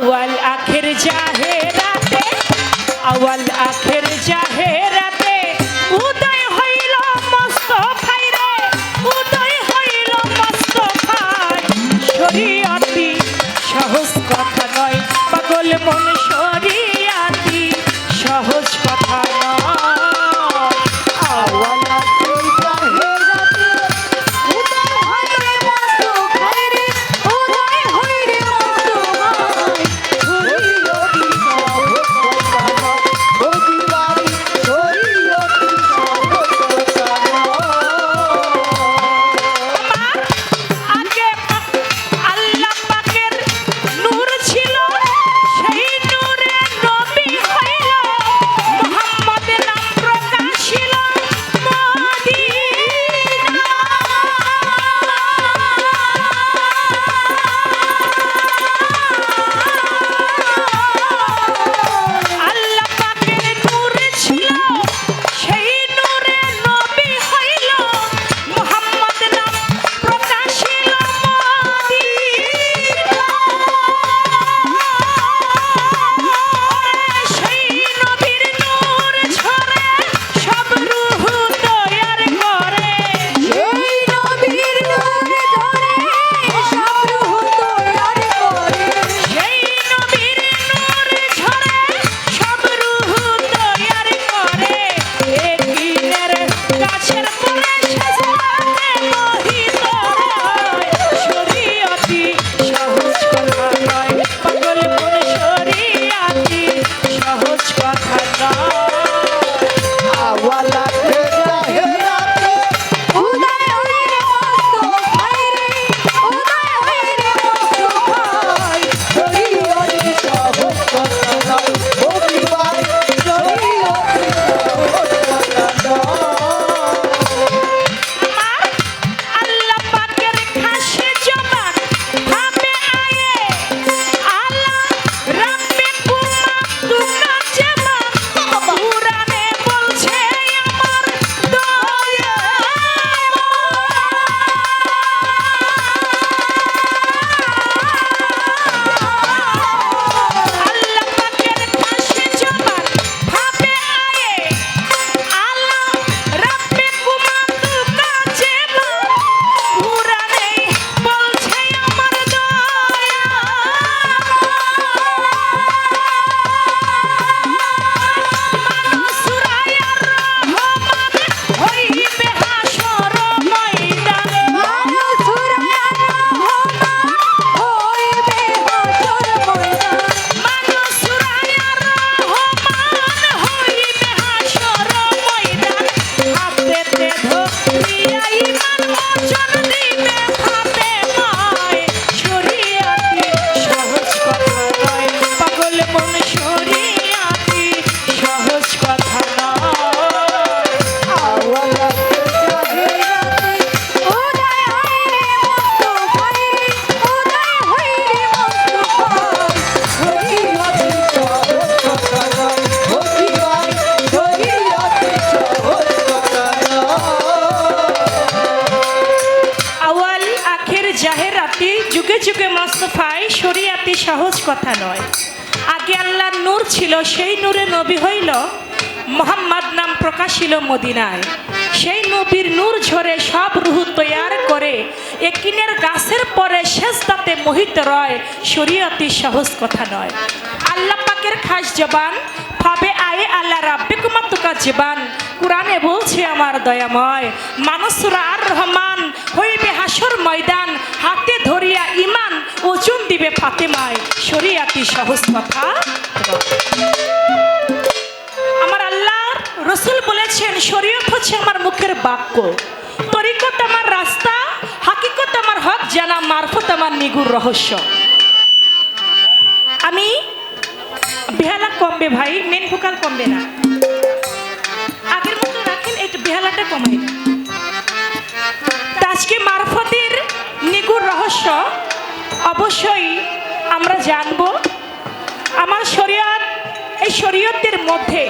আওয়াল আখের জাহেরাতে আওয়াল আখের জাহেরাতে সহজ কথা নয়। আগে আল্লাহর নূর ছিল, সেই নূরে নবী হইল মোহাম্মদ নাম প্রকাশিল মদিনায়। সেই নবীর নূর ঝরে সব রুহু তৈয়ার করে একিনের গাছের পরে শেষ দাঁতে মোহিত রয় শরিয়তি সহজ কথা নয়। আল্লাহ পাকের খাস জবান ভাবে আয়ে আল্লাহ রাব্বে কুমার তুকা জীবান। কোরআনে বলছে, আমার দয়াময়, মানুষরা আর রহমান হইবে হাসর ময়দান, হাতে ধরিয়া ইমান ওজন দিবে ফাতেমায় শরিয়াতি সহজ কথা। আমার আল্লাহ রসুল বলেছেন, শরীয়ত হচ্ছে আমার মুখের বাক্য। তরিকত আমার রাস্তা, হাকিকত আমার হক, জানা মারফত আমার নিগুর রহস্য। আমি বেহালা কমবে ভাই মেন ভোকাল কমবে না। আগের মতো রাখেন একটু বেহালাটা কমাই। আজকে মারফতের নিগুর রহস্য অবশ্যই আমরা জানব আমার শরীয়ত, এই শরীয়তের মধ্যে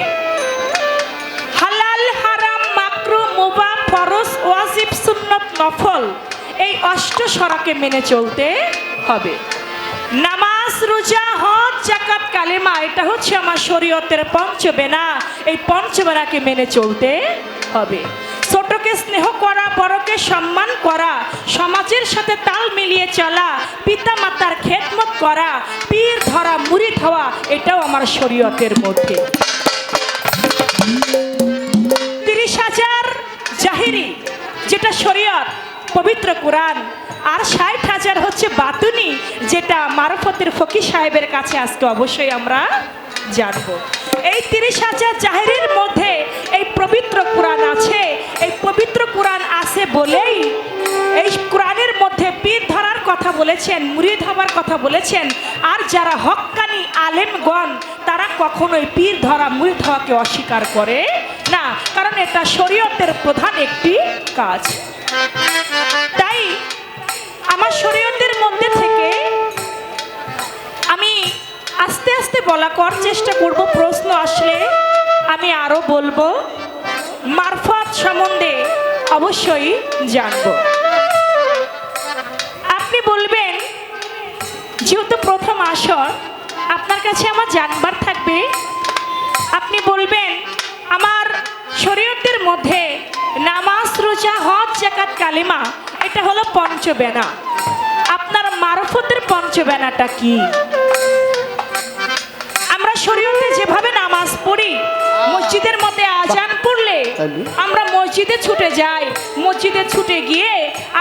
হালাল, হারাম, মাকরু, মুবা, ফরজ, ওয়াজিব, সুন্নত, নফল এই অষ্ট সরাকে মেনে চলতে হবে। নামাজ, রোজা, হজ জাকাত কালেমা, এটা হচ্ছে আমার শরীয়তের পঞ্চবেনা, এই পঞ্চবেনাকে মেনে চলতে হবে। ছোটকে স্নেহ করা বড়কে সম্মান করা, সমাজের সাথে তাল মিলিয়ে চলা পিতা মাতার খেদমত করা, পীর ধরা, মুড়ি হওয়া এটাও আমার শরীয়তের মধ্যে। তিরিশ হাজার জাহিরি, যেটা শরীয়ত, পবিত্র কোরআন, আর ষাট হাজার হচ্ছে বাতুনি, যেটা মারফতের ফকি সাহেবের কাছে আজকে অবশ্যই আমরা জানব। এই তিরিশ হাজার জাহিরের মধ্যে এই পবিত্র কোরআন আছে, এই পবিত্র কোরআন আছে বলেই এই কোরআনের মধ্যে পীর ধরার কথা বলেছেন, মুরিদ হবার কথা বলেছেন, আর যারা হক্কানি আলেমগণ, তারা কখনোই পীর ধরা, মুরিদ হওয়াকে অস্বীকার করে না, কারণ এটা শরীয়তের প্রধান একটি কাজ। তাই আমার শরীয়তের মধ্যে থেকে আমি আস্তে আস্তে বলা কর চেষ্টা করব প্রশ্ন আসলে আমি আরও বলব, মারফত সম্বন্ধে অবশ্যই জানব। আপনি বলবেন, যেহেতু প্রথম আসর, আপনার কাছে আমার জানবার থাকবে। আপনি বলবেন, আমার শরীয়তের মধ্যে নামাজ, রোজা, হজ জাকাত কালিমা, এটা হলো পঞ্চবেনা। আপনার মারফতের পঞ্চবেনাটা কি? আমরা শরীয়তে যেভাবে পড়ি মসজিদের মধ্যে আজান পড়লে আমরা মসজিদে ছুটে যাই। মসজিদে ছুটে গিয়ে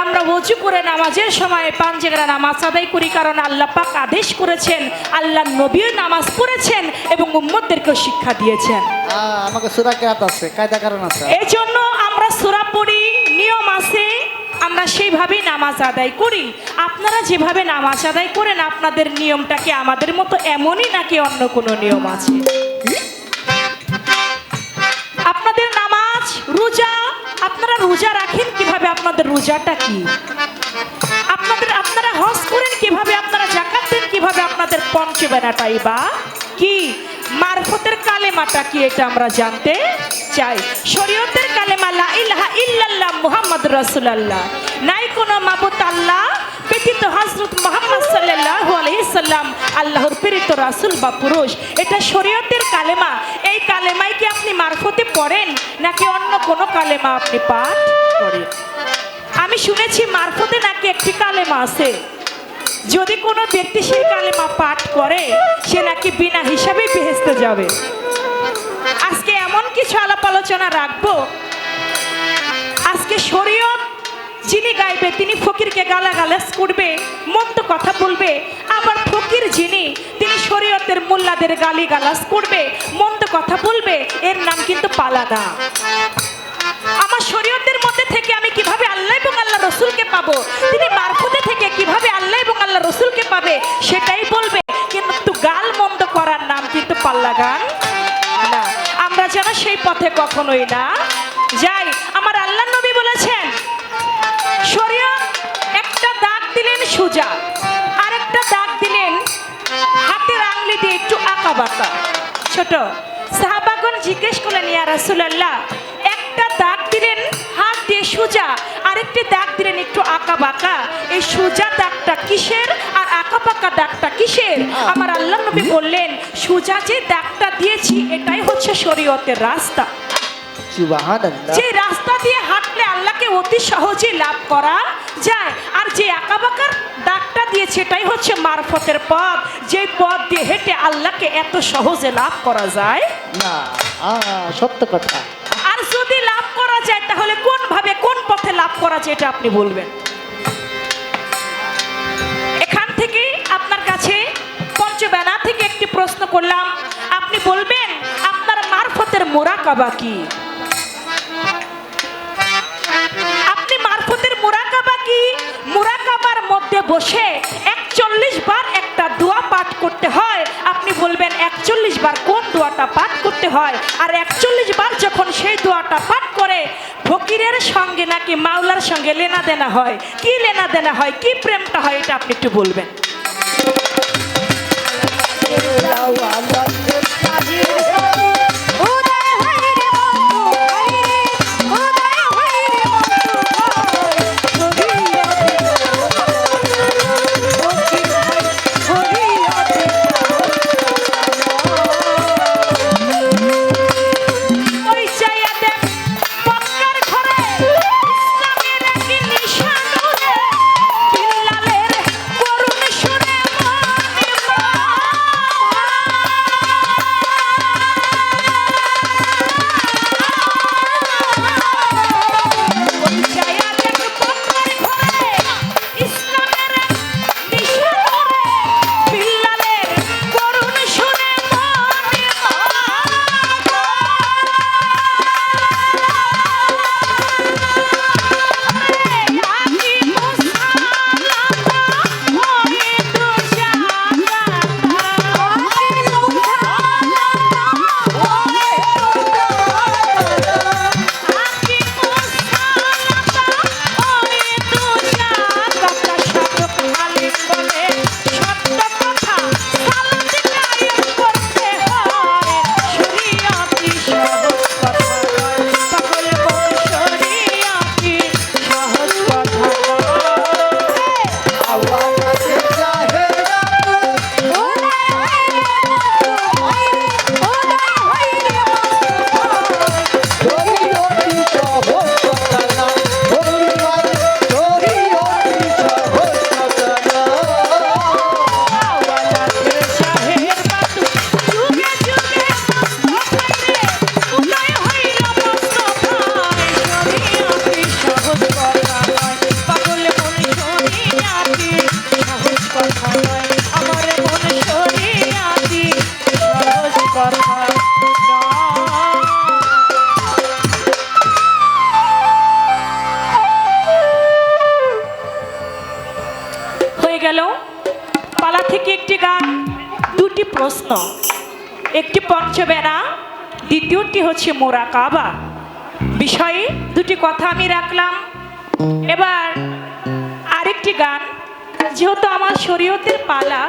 আমরা অজু করে নামাজের সময় পাঞ্জেগরা নামাজ আদায় করি কারণ আল্লাহ পাক আদেশ করেছেন আল্লাহ নবীও নামাজ পড়েছেন এবং উম্মতদেরকেও শিক্ষা দিয়েছেন। আমাকে সুরা কেরাত আছে কায়দা কারণ আছে। এই জন্য আমরা সুরা পড়ি নিয়ম আছে আমরা সেইভাবেই নামাজ আদায় করি। আপনারা যেভাবে নামাজ আদায় করেন আপনাদের নিয়মটা কি আমাদের মতো এমনই নাকি অন্য কোনো নিয়ম আছে? আপনাদের রোজাটা কি? আপনাদের, আপনারা হজ করেন কীভাবে? আপনারা জাকাত দেন কীভাবে? আপনাদের পঞ্চবেনাটাই বা কি? মারফতের কালেমাটা কি এটা আমরা জানতে চাই। শরীয়তের কালেমা, লা ইলাহা ইল্লাল্লাহ মুহাম্মদ রাসূলুল্লাহ। নাই কোনো মাবুত আল্লাহ ব্যতীত হযরত মুহাম্মদ সাল্লাল্লাহু আলাইহি সাল্লাম আল্লাহর প্রেরিত রাসূল বা পুরুষ। এটা শরীয়তের কালেমা। এই কালেমাই কি আপনি মারফতে পড়েন? নাকি অন্য কোনো কালেমা আপনি পাঠ করেন? আমি শুনেছি মারফতে নাকি একটি কালেমা আছে। যদি কোনো ব্যক্তি সেই কালেমা পাঠ করে, সে নাকি বিনা হিসাবে বেহেস্তে যাবে। আজকে এমন কিছু আলাপ আলোচনা রাখব। আজকে শরীয়ত যিনি গাইবে, তিনি ফকিরকে গালাগালাজ করবে মন্দ কথা বলবে। আবার ফকির যিনি, তিনি শরীয়তের মোল্লাদের গালি গালাজ করবে, মন্দ কথা বলবে, এর নাম কিন্তু পালাদা। পাবো। তিনি মারফতে থেকে কীভাবে আল্লাহ এবং আল্লাহ রসুলকে পাবে, সেটাই বলবে। কিন্তু গাল মন্দ করার নাম কিন্তু পাল্লা গান। না, আমরা যেন সেই পথে কখনোই না যাই। আমার আল্লাহ নবী বলেছেন একটা দাগ দিলেন সোজা, আরেকটা দাগ দিলেন হাতের আংলি দিয়ে একটু আঁকা বাঁকা। ছোট সাহাবাগন জিজ্ঞেস করলেন, ইয়া রাসূলুল্লাহ, একটা দাগ দিলেন সোজা আরেকটি দাগ দিলেন একটু আঁকা বাঁকা। এই সোজা দাগটা কিসের আর আঁকা বাঁকা দাগটা কিসের? আমার আল্লাহ নবী বললেন সোজা যে দাগটা দিয়েছি এটাই হচ্ছে শরীয়তের রাস্তা। যে রাস্তা দিয়ে হাঁটলে আল্লাহকে অতি সহজে লাভ করা যায় আর যে আঁকা আঁকাবাঁকার দাগটা দিয়ে সেটাই হচ্ছে মারফতের পথ। যে পথ দিয়ে হেঁটে আল্লাহকে এত সহজে লাভ করা যায়। না সত্য কথা আর যদি লাভ করা যায় তাহলে কোন ভাবে কোন পথে লাভ করা যায় এটা আপনি বলবেন। এখান থেকে আপনার কাছে পঞ্চবেনা থেকে একটি প্রশ্ন করলাম। আপনি বলবেন, আপনার মারফতের মোরাকাবা কি? আপনি মারফতের কি? মুরাকাবার মধ্যে বসে একচল্লিশ বার একটা দোয়া পাঠ করতে হয়। আপনি বলবেন, একচল্লিশ বার কোন দোয়াটা পাঠ করতে হয়? আর একচল্লিশ বার যখন সেই দোয়াটা পাঠ করে ফকিরের সঙ্গে নাকি মাওলার সঙ্গে লেনা দেনা হয়? কি লেনা দেনা হয়? কি প্রেমটা হয়? এটা আপনি একটু বলবেন। গেল। পালা থেকে একটি গান, দুটি প্রশ্ন। একটি পঞ্চবেনা দ্বিতীয়টি হচ্ছে মোরা কাবা। বিষয়ে, দুটি কথা আমি রাখলাম। এবার আরেকটি গান। যেহেতু আমার শরীয়তের পালা,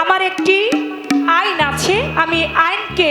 আমার একটি আইন আছে, আমি আইনকে